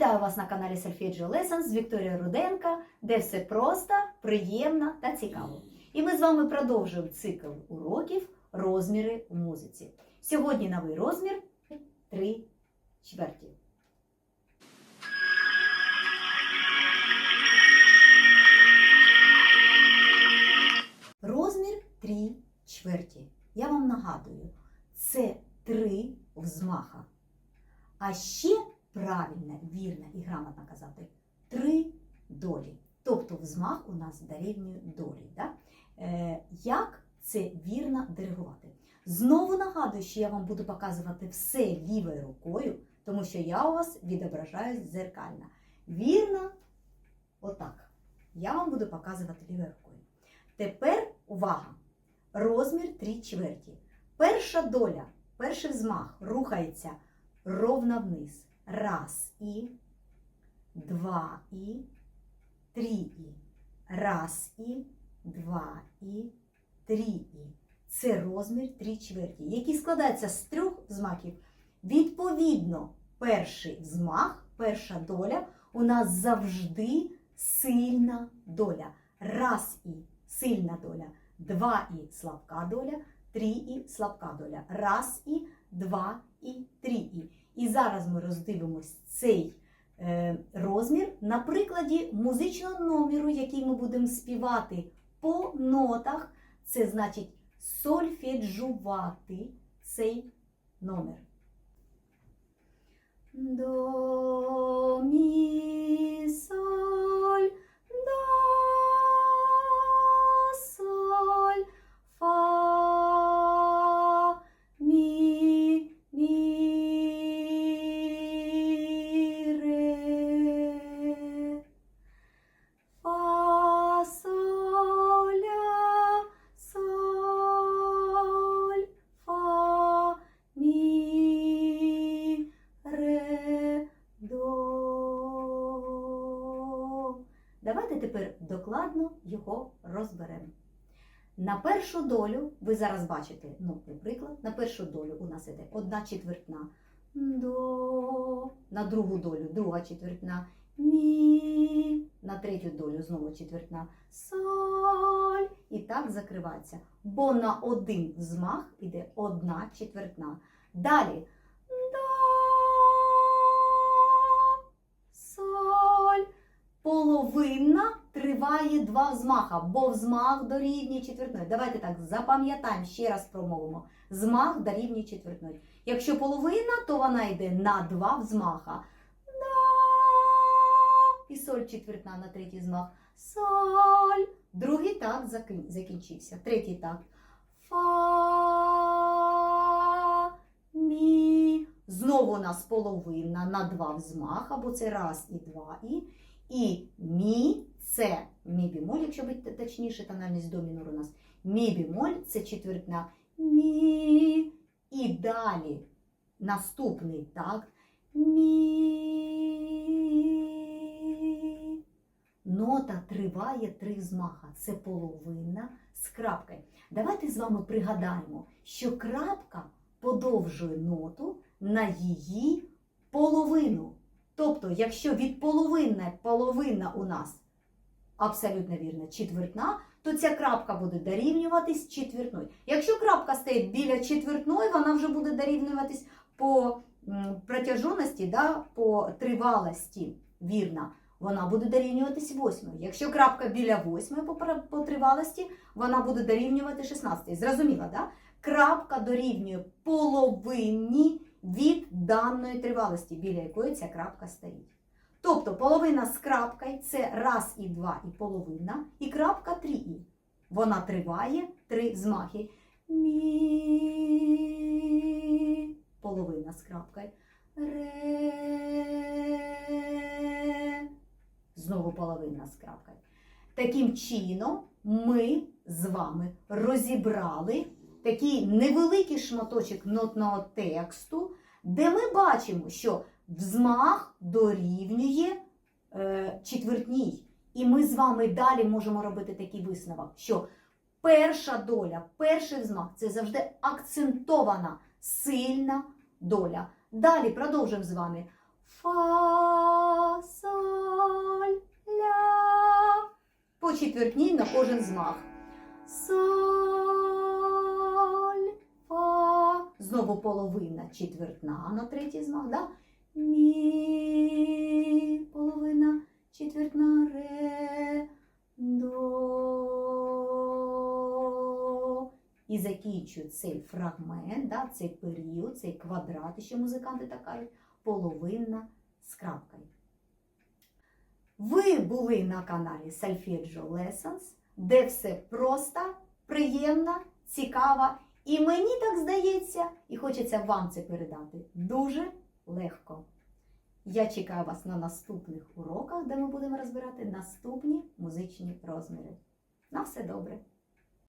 Вітаю вас на каналі Solfeggio Lessons з Вікторією Руденка, де все просто, приємно та цікаво. І ми з вами продовжуємо цикл уроків розміри у музиці. Сьогодні новий розмір 3 чверті. Розмір 3 чверті. Я вам нагадую, це 3 взмаха. А ще правильно, вірно і грамотно казати три долі. Тобто взмах у нас дорівнює долі. Да? Е, як це вірно диригувати? Знову нагадую, що я вам буду показувати все лівою рукою, тому що я у вас відображаюсь дзеркально. Вірно, отак. Я вам буду показувати лівою рукою. Тепер увага! Розмір 3 чверті. Перша доля, перший взмах рухається ровно вниз. Раз і, два і, три і. Раз і, два і, три і. Це розмір 3 чверті, який складається з трьох взмахів. Відповідно, перший взмах, перша доля у нас завжди сильна доля. Раз і сильна доля, два і слабка доля, три і слабка доля. Раз і, два і, три і. І зараз ми роздивимось цей е, розмір на прикладі музичного номеру, який ми будемо співати по нотах. Це значить сольфеджувати цей номер. До, мі, докладно його розберемо. На першу долю, ви зараз бачите, ну, наприклад, на першу долю у нас іде одна четвертна до, на другу долю друга четвертна мі, на третю долю знову четвертна соль. І так закривається. Бо на один взмах іде одна четвертна. Далі до, соль. Половина триває два взмаха, бо взмах дорівнює четвертної. Давайте так запам'ятаємо, ще раз промовимо. Змах дорівнює четвертної. Якщо половина, то вона йде на два взмаха. І соль четвертна на третій змах. Соль. Другий так закінчився. Третій так. Фа. Мі. Знову у нас половина на два взмаха, бо це раз і два і. І мі це якщо бути точніше, тональність до мінор у нас. Мі бімоль це четвертна мі. І далі наступний такт мі. Нота триває три взмаха. Це половина з крапкою. Давайте з вами пригадаємо, що крапка подовжує ноту на її половину. Тобто, якщо від половини половина у нас абсолютно вірно четвертна, то ця крапка буде дорівнюватись четвертною. Якщо крапка стоїть біля четвертної, вона вже буде дорівнюватись по м, протяжності, да, по тривалості. Вірно, вона буде дорівнюватись восьмою. Якщо крапка біля восьмої по, по тривалості, вона буде дорівнювати 16. Зрозуміло, да? Крапка дорівнює половині від даної тривалості, біля якої ця крапка стоїть. Тобто половина з крапкою це раз і два і половина, і крапка 3 і. Вона триває три змахи. Мі. Половина з крапкою. Ре. Знову половина з крапкою. Таким чином ми з вами розібрали такий невеликий шматочок нотного тексту, де ми бачимо, що взмах дорівнює е, четвертній. І ми з вами далі можемо робити такий висновок, що перша доля, перший взмах це завжди акцентована сильна доля. Далі продовжимо з вами. Фа, соль, ля. По четвертній на кожен змах. Соль, фа. Знову половина четвертна на третій змах. Да? Мі, половина четвертна, ре, до. І закінчую цей фрагмент, да, цей період, цей квадрат, що музиканти так кажуть, половина з крапкою. Ви були на каналі Solfeggio Lessons, де все просто, приємно, цікаво. І мені так здається, і хочеться вам це передати дуже легко. Я чекаю вас на наступних уроках, де ми будемо розбирати наступні музичні розміри. На все добре!